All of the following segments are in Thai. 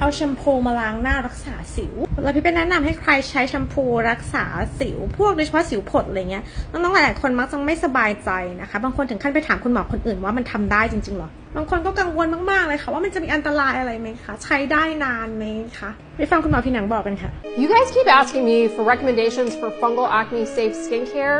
เอาแชมพูมาล้างหน้ารักษาสิว แล้วพี่เป็นแนะนำให้ใครใช้แชมพูรักษาสิว พวกโดยเฉพาะสิวผดอะไรเงี้ย น้องๆหลายๆคนมักจะไม่สบายใจนะคะ บางคนถึงขั้นไปถามคุณหมอคนอื่นว่ามันทำได้จริงๆหรอ บางคนก็กังวลมากๆเลยค่ะว่ามันจะมีอันตรายอะไรไหมคะ ใช้ได้นานไหมคะไปฟังคุณหมอผิวหนังบอกกันค่ะ You guys keep asking me for recommendations for fungal acne safe skincare.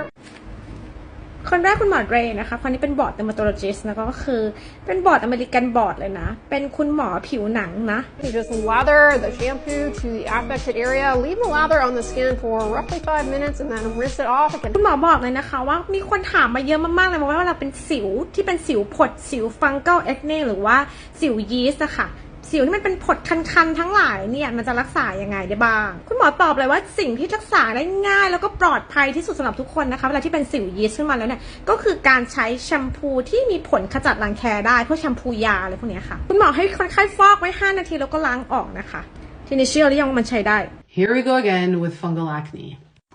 คนแรกคุณหมอเดรนะคะคนนี้เป็นบอร์ด dermatologist นะก็คือเป็นบอร์ดอเมริกันบอร์ดเลยนะ เป็นคุณหมอผิวหนังนะ You just lather the shampoo to the affected area, leave the lather on the skin for roughly five minutes, and then rinse it off again. คุณหมอบอกเลยนะคะว่ามีคนถามมาเยอะมากๆเลยว่าเวลาเป็นสิวที่เป็นสิวผดสิวฟังเกิลเอ็กเนหรือว่าสิวยีสต์อะค่ะ สิวที่มันเป็นผดคันๆทั้งหลายเนี่ยมันจะรักษายังไงได้บ้าง คุณหมอตอบเลยว่าสิ่งที่รักษาได้ง่ายแล้วก็ปลอดภัยที่สุดสำหรับทุกคนนะคะเวลาที่เป็นสิวยีสต์ขึ้นมาแล้วเนี่ยก็คือการใช้แชมพูที่มีผลขจัดรังแคได้พวกแชมพูยาอะไรพวกเนี้ยค่ะ คุณหมอให้คนไข้ฟอกไว้ 5 นาทีแล้วก็ล้างออกนะคะ ทีนี้เชื่อหรือยังว่ามันใช้ได้ Here we go again with fungal acne.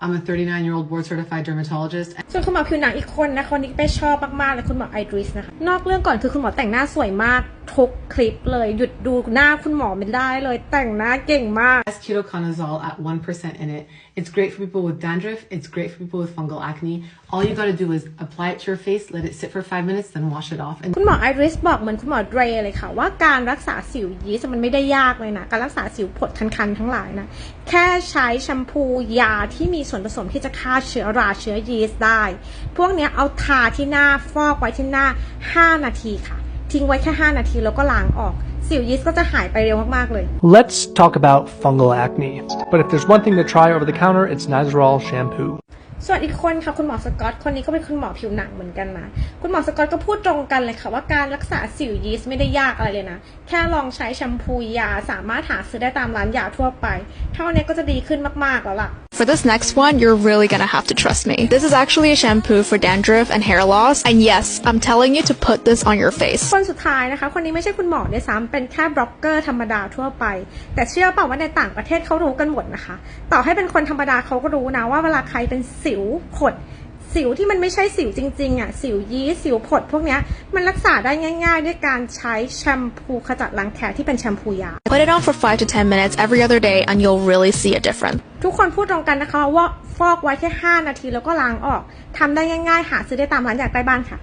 I'm a 39 year old board certified dermatologist ส่วนคุณหมอผิวหนังอีกคนนะคนนี้ไปชอบมากๆเลยคุณหมอไอดริสนะคะ นอกเรื่องก่อนคือคุณหมอแต่งหน้าสวยมากทุกคลิปเลยหยุดดูหน้าคุณหมอไม่ได้เลยแต่งหน้าเก่งมาก has ketoconazole at 1% in it. It's great for people with dandruff. It's great for people with fungal acne. All you gotta do is apply it to your face, let it sit for five minutes, then wash it off. And คุณหมอไอริสบอกเหมือนคุณหมอเดรเลยค่ะ ว่าการรักษาสิวยีสต์มันไม่ได้ยากเลยนะ การรักษาสิวผดคันๆทั้งหลายนะ แค่ใช้แชมพูยาที่มีส่วนผสมที่จะฆ่าเชื้อราเชื้อยีสต์ได้ พวกเนี้ยเอาทาที่หน้าฟอกไว้ที่หน้า 5 นาทีค่ะ ทิ้งไว้แค่ 5 นาทีแล้วก็ล้างออก สิวยีสต์ก็จะหายไปเร็วมาก ๆ เลย Let's talk about fungal acne. But if there's one thing to try over the counter, it's Nizoral shampoo. ส่วนอีกคนค่ะคุณหมอสกอตคนนี้ก็เป็นคุณหมอผิวหนังเหมือนกันนะคุณหมอสกอตก็พูดตรงกันเลยค่ะว่าการรักษาสิวยีสต์ไม่ได้ยากอะไรเลยนะ แค่ลองใช้แชมพูยาสามารถหาซื้อได้ตามร้านยาทั่วไป เท่านี้ก็จะดีขึ้นมากๆแล้วล่ะ For this next one, you're really gonna have to trust me. This is actually a shampoo for dandruff and hair loss, and yes, I'm telling you to put this on your face. คนสุดท้ายนะคะ คนนี้ไม่ใช่คุณหมอด้วยซ้ำเป็นแค่บล็อกเกอร์ธรรมดาทั่วไป แต่เชื่อเปล่าว่าในต่างประเทศเขารู้กันหมดนะคะ ต่อให้เป็นคนธรรมดาเขาก็รู้นะว่าเวลาใครเป็นสิวผด สิวที่มันไม่ใช่สิวจริงๆอะ สิวยีสต์สิวผดพวกเนี้ยมันรักษาได้ง่ายๆ ด้วยการใช้แชมพูขจัดรังแคที่เป็นแชมพูยา Put it on for 5 to 10 minutes every other day, and you'll really see a difference. ทุกคนพูดตรงกันนะคะว่าฟอกไว้แค่ 5 นาทีแล้วก็ล้างออกทำได้ง่ายๆ หาซื้อได้ตามร้านยาใกล้บ้านค่ะ